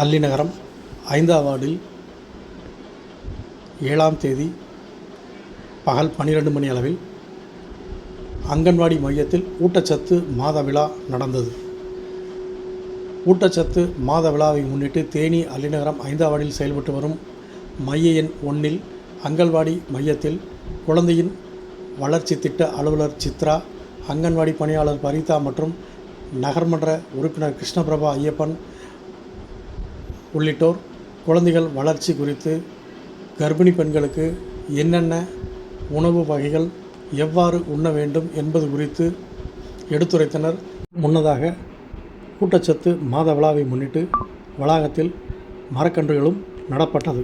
அல்லிநகரம் ஐந்தாம் வார்டில் ஏழாம் தேதி பகல் பன்னிரெண்டு மணி அளவில் அங்கன்வாடி மையத்தில் ஊட்டச்சத்து மாத விழா நடந்தது. ஊட்டச்சத்து மாத விழாவை முன்னிட்டு தேனி அல்லிநகரம் ஐந்தாம் வார்டில் செயல்பட்டு வரும் மைய எண் ஒன்றில் அங்கன்வாடி மையத்தில் குழந்தையின் வளர்ச்சி திட்ட அலுவலர் சித்ரா அங்கன்வாடி பணியாளர் பரிதா மற்றும் நகர்மன்ற உறுப்பினர் கிருஷ்ணபிரபா ஐயப்பன் உள்ளிட்டோர் குழந்தைகள் வளர்ச்சி குறித்து கர்ப்பிணி பெண்களுக்கு என்னென்ன உணவு வகைகள் எவ்வாறு உண்ண வேண்டும் என்பது குறித்து எடுத்துரைத்தனர். முன்னதாக ஊட்டச்சத்து மாத விழாவை முன்னிட்டு வளாகத்தில் மரக்கன்றுகளும் நடப்பட்டது.